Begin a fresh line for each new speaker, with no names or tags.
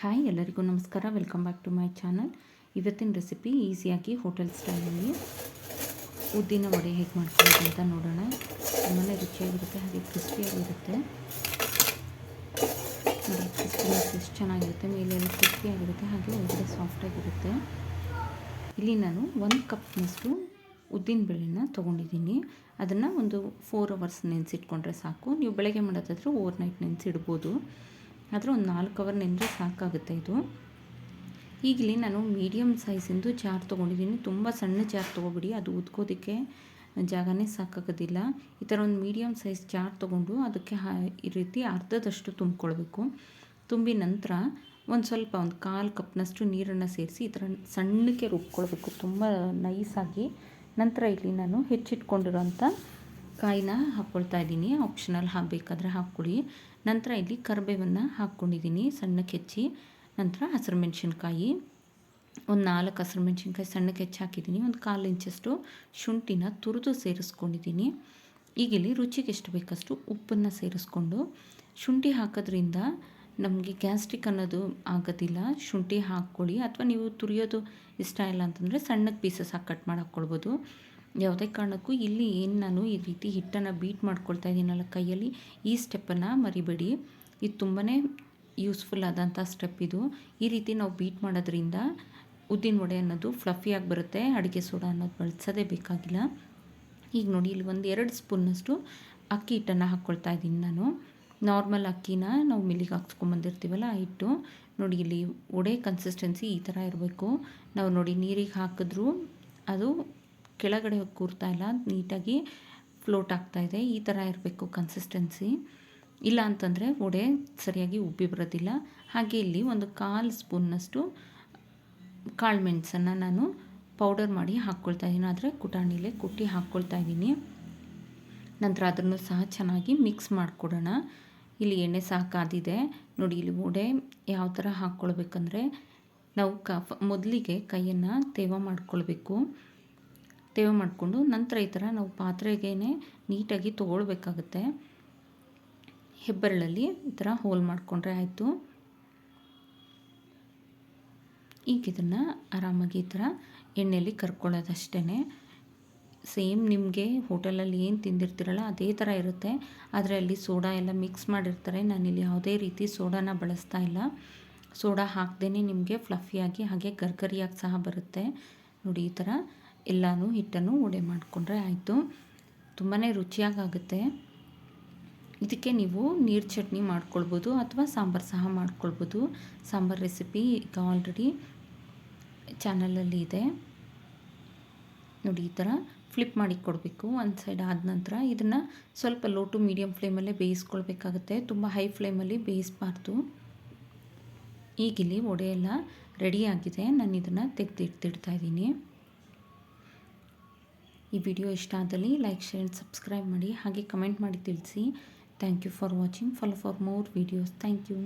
Hi ಎಲ್ಲರಿಗೂ ನಮಸ್ಕಾರ. Welcome back to my channel ಇವತ್ತಿನ ರೆಸಿಪಿ ಈಸಿಯಾಗಿ ಹೋಟೆಲ್ ಸ್ಟೈಲಲ್ಲಿ ಉದ್ದಿನ ವಡೆ ಹೇಗೆ ಮಾಡ್ಕೊಳ್ಳೋದು ಅಂತ ನೋಡೋಣ. ತುಂಬಾ ರುಚಿಯಾಗಿರುತ್ತೆ, ಹಾಗೆ ಕ್ರಿಸ್ಪಿಯಾಗಿರುತ್ತೆ ಕ್ರಿಸ್ಪಿನೆಸ್ ಎಷ್ಟು ಚೆನ್ನಾಗಿರುತ್ತೆ, ಮೇಲೆಲ್ಲ ಕ್ರಿಸ್ಪಿಯಾಗಿರುತ್ತೆ ಹಾಗೆ ಒಳಗಡೆ ಸಾಫ್ಟಾಗಿರುತ್ತೆ ಇಲ್ಲಿ ನಾನು ಒಂದು ಕಪ್ನಷ್ಟು ಉದ್ದಿನ ಬೇಳೆನ ತೊಗೊಂಡಿದ್ದೀನಿ. ಅದನ್ನು ಒಂದು ಫೋರ್ ಅವರ್ಸ್ ನೆನೆಸಿಟ್ಕೊಂಡ್ರೆ ಸಾಕು. ನೀವು ಬೆಳಗ್ಗೆ ಮಾಡೋದಾದರೆ ಓವರ್ ನೈಟ್ ನೆನೆಸಿಡ್ಬೋದು. ಆದರೆ ಒಂದು ನಾಲ್ಕು ಅವರ್ ನೆಂದರೆ ಸಾಕಾಗುತ್ತೆ ಇದು. ಈಗಲಿ ನಾನು ಮೀಡಿಯಮ್ ಸೈಜಿಂದು ಚಾರ್ ತೊಗೊಂಡಿದ್ದೀನಿ. ತುಂಬ ಸಣ್ಣ ಜಾರ್ ತೊಗೊಬಿಡಿ. ಅದು ಉದ್ಕೋದಕ್ಕೆ ಜಾಗನೇ ಸಾಕಾಗೋದಿಲ್ಲ. ಈ ಥರ ಒಂದು ಮೀಡಿಯಮ್ ಸೈಜ್ ಚಾರ್ ತೊಗೊಂಡು ಅದಕ್ಕೆ ಈ ರೀತಿ ಅರ್ಧದಷ್ಟು ತುಂಬಿಕೊಳ್ಬೇಕು. ತುಂಬಿ ನಂತರ ಒಂದು ಸ್ವಲ್ಪ ಒಂದು ಕಾಲು ಕಪ್ನಷ್ಟು ನೀರನ್ನು ಸೇರಿಸಿ ಈ ಥರ ಸಣ್ಣಕ್ಕೆ ರುಬ್ಕೊಳ್ಬೇಕು. ತುಂಬ ನೈಸಾಗಿ ನಂತರ ಇಲ್ಲಿ ನಾನು ಹೆಚ್ಚಿಟ್ಕೊಂಡಿರೋಂಥ ಕಾಯಿನ ಹಾಕ್ಕೊಳ್ತಾ ಇದ್ದೀನಿ. ಆಪ್ಷನಲ್ ಹಾಕಬೇಕಾದ್ರೆ ಹಾಕ್ಕೊಳ್ಳಿ ನಂತರ ಇಲ್ಲಿ ಕರಿಬೇವನ್ನು ಹಾಕ್ಕೊಂಡಿದ್ದೀನಿ. ಸಣ್ಣ ಹೆಚ್ಚಿ ನಂತರ ಹಸಿರು ಮೆಣಸಿನ್ಕಾಯಿ ಒಂದು ನಾಲ್ಕು ಹಸಿರು ಮೆಣಸಿನ್ಕಾಯಿ ಸಣ್ಣ ಹೆಚ್ಚಿ ಹಾಕಿದ್ದೀನಿ. ಒಂದು ಕಾಲು ಇಂಚಷ್ಟು ಶುಂಠಿನ ತುರಿದು ಸೇರಿಸ್ಕೊಂಡಿದ್ದೀನಿ. ಈಗ ಇಲ್ಲಿ ರುಚಿಗೆ ಎಷ್ಟು ಬೇಕಷ್ಟು ಉಪ್ಪನ್ನು ಸೇರಿಸ್ಕೊಂಡು ಶುಂಠಿ ಹಾಕೋದ್ರಿಂದ ನಮಗೆ ಗ್ಯಾಸ್ಟ್ರಿಕ್ ಅನ್ನೋದು ಆಗೋದಿಲ್ಲ. ಶುಂಠಿ ಹಾಕ್ಕೊಳ್ಳಿ. ಅಥವಾ ನೀವು ತುರಿಯೋದು ಇಷ್ಟ ಇಲ್ಲ ಅಂತಂದರೆ ಸಣ್ಣಕ್ಕೆ ಪೀಸಸ್ ಹಾಕಿ ಕಟ್ ಮಾಡಿ ಹಾಕ್ಕೊಳ್ಬೋದು. ಯಾವುದೇ ಕಾರಣಕ್ಕೂ ಇಲ್ಲಿ ಏನು ನಾನು ಈ ರೀತಿ ಹಿಟ್ಟನ್ನು ಬೀಟ್ ಮಾಡ್ಕೊಳ್ತಾ ಇದ್ದೀನಲ್ಲ ಕೈಯಲ್ಲಿ, ಈ ಸ್ಟೆಪ್ಪನ್ನು ಮರಿಬೇಡಿ. ಇದು ತುಂಬಾ ಯೂಸ್ಫುಲ್ ಆದಂಥ ಸ್ಟೆಪ್ ಇದು. ಈ ರೀತಿ ನಾವು ಬೀಟ್ ಮಾಡೋದ್ರಿಂದ ಉದ್ದಿನ ವಡೆ ಅನ್ನೋದು ಫ್ಲಫಿಯಾಗಿ ಬರುತ್ತೆ, ಅಡುಗೆ ಸೋಡಾ ಅನ್ನೋದು ಬಳಸೋದೇ ಬೇಕಾಗಿಲ್ಲ. ಈಗ ನೋಡಿ, ಇಲ್ಲಿ ಒಂದು ಎರಡು ಸ್ಪೂನ್ನಷ್ಟು ಅಕ್ಕಿ ಹಿಟ್ಟನ್ನು ಹಾಕ್ಕೊಳ್ತಾ ಇದ್ದೀನಿ ನಾನು. ನಾರ್ಮಲ್ ಅಕ್ಕಿನ ನಾವು ಮಿಲ್ಲಿಗೆ ಹಾಕ್ಸ್ಕೊಂಬಂದಿರ್ತೀವಲ್ಲ ಆ ಹಿಟ್ಟು. ನೋಡಿ, ಇಲ್ಲಿ ಒಡೆ ಕನ್ಸಿಸ್ಟೆನ್ಸಿ ಈ ಥರ ಇರಬೇಕು. ನಾವು ನೋಡಿ, ನೀರಿಗೆ ಹಾಕಿದ್ರೂ ಅದು ಕೆಳಗಡೆ ಹೋಗಿ ಕೂರ್ತಾ ಇಲ್ಲ, ನೀಟಾಗಿ ಫ್ಲೋಟ್ ಆಗ್ತಾ ಇದೆ. ಈ ಥರ ಇರಬೇಕು ಕನ್ಸಿಸ್ಟೆನ್ಸಿ ಇಲ್ಲ ಅಂತಂದರೆ ವಡೆ ಸರಿಯಾಗಿ ಉಬ್ಬಿ ಬರೋದಿಲ್ಲ. ಹಾಗೆ ಇಲ್ಲಿ ಒಂದು ಕಾಲು ಸ್ಪೂನ್ನಷ್ಟು ಕಾಳು ಮೆಣಸನ್ನು ನಾನು ಪೌಡರ್ ಮಾಡಿ ಹಾಕ್ಕೊಳ್ತಾ ಇದ್ದೀನಿ ಆದರೆ ಕುಟಾಣಿಲೇ ಕುಟ್ಟಿ ಹಾಕ್ಕೊಳ್ತಾ ಇದ್ದೀನಿ ನಂತರ ಅದನ್ನು ಸಹ ಚೆನ್ನಾಗಿ ಮಿಕ್ಸ್ ಮಾಡಿಕೊಡೋಣ. ಇಲ್ಲಿ ಎಣ್ಣೆ ಸಹ ಕಾದಿದೆ ನೋಡಿ, ಇಲ್ಲಿ ವಡೆ ಯಾವ ಥರ ಹಾಕ್ಕೊಳ್ಬೇಕಂದ್ರೆ ನಾವು ಕ ಮೊದಲಿಗೆ ಕೈಯನ್ನು ತೇವ ಮಾಡ್ಕೊಳ್ಬೇಕು. ತೇವ ಮಾಡಿಕೊಂಡು ನಂತರ ಈ ಥರ ನಾವು ಪಾತ್ರೆಗೇ ನೀಟಾಗಿ ತೊಗೊಳ್ಬೇಕಾಗುತ್ತೆ. ಹೆಬ್ಬೆರಳಲ್ಲಿ ಈ ಥರ ಹೋಲ್ ಮಾಡಿಕೊಂಡ್ರೆ ಆಯಿತು. ಈಗ ಇದನ್ನು ಆರಾಮಾಗಿ ಈ ಥರ ಎಣ್ಣೆಯಲ್ಲಿ ಕರ್ಕೊಳ್ಳೋದಷ್ಟೇ ಸೇಮ್ ನಿಮಗೆ ಹೋಟೆಲಲ್ಲಿ ಏನು ತಿಂದಿರ್ತೀರಲ್ಲ ಅದೇ ಥರ ಇರುತ್ತೆ. ಆದರೆ ಅಲ್ಲಿ ಸೋಡಾ ಎಲ್ಲ ಮಿಕ್ಸ್ ಮಾಡಿರ್ತಾರೆ. ನಾನಿಲ್ಲಿ ಯಾವುದೇ ರೀತಿ ಸೋಡಾನ ಬಳಸ್ತಾ ಇಲ್ಲ. ಸೋಡಾ ಹಾಕ್ದೇ ನಿಮಗೆ ಫ್ಲಫಿಯಾಗಿ ಹಾಗೆ ಗರ್ಗರಿಯಾಗಿ ಸಹ ಬರುತ್ತೆ. ನೋಡಿ ಈ ಥರ ಎಲ್ಲನೂ ಹಿಟ್ಟನ್ನು ಉಡೆ ಮಾಡಿಕೊಂಡ್ರೆ ಆಯಿತು. ತುಂಬಾ ರುಚಿಯಾಗುತ್ತೆ ಇದಕ್ಕೆ ನೀವು ನೀರು ಚಟ್ನಿ ಮಾಡ್ಕೊಳ್ಬೋದು ಅಥವಾ ಸಾಂಬಾರು ಸಹ ಮಾಡ್ಕೊಳ್ಬೋದು. ಸಾಂಬಾರು ರೆಸಿಪಿ ಈಗ ಆಲ್ರೆಡಿ ಚಾನಲಲ್ಲಿ ಇದೆ. ನೋಡಿ, ಈ ಥರ ಫ್ಲಿಪ್ ಮಾಡಿ ಕೊಡಬೇಕು. ಒಂದು ಸೈಡ್ ಆದ ನಂತರ ಇದನ್ನು ಸ್ವಲ್ಪ ಲೋ ಟು ಮೀಡಿಯಮ್ ಫ್ಲೇಮಲ್ಲೇ ಬೇಯಿಸ್ಕೊಳ್ಬೇಕಾಗುತ್ತೆ. ತುಂಬ ಹೈ ಫ್ಲೇಮಲ್ಲಿ ಬೇಯಿಸಬಾರ್ದು. ಈಗಿಲ್ಲಿ ಒಡೆಯೆಲ್ಲ ರೆಡಿಯಾಗಿದೆ ನಾನು ಇದನ್ನು ತೆಗೆದಿಡ್ತಿಡ್ತಾ ಇದ್ದೀನಿ. ಈ ವಿಡಿಯೋ ಇಷ್ಟ ಆದಲ್ಲಿ ಲೈಕ್, ಶೇರ್ ಆ್ಯಂಡ್ ಸಬ್ಸ್ಕ್ರೈಬ್ ಮಾಡಿ ಹಾಗೆ ಕಮೆಂಟ್ ಮಾಡಿ ತಿಳಿಸಿ. Thank you for watching. Follow for more videos. Thank you.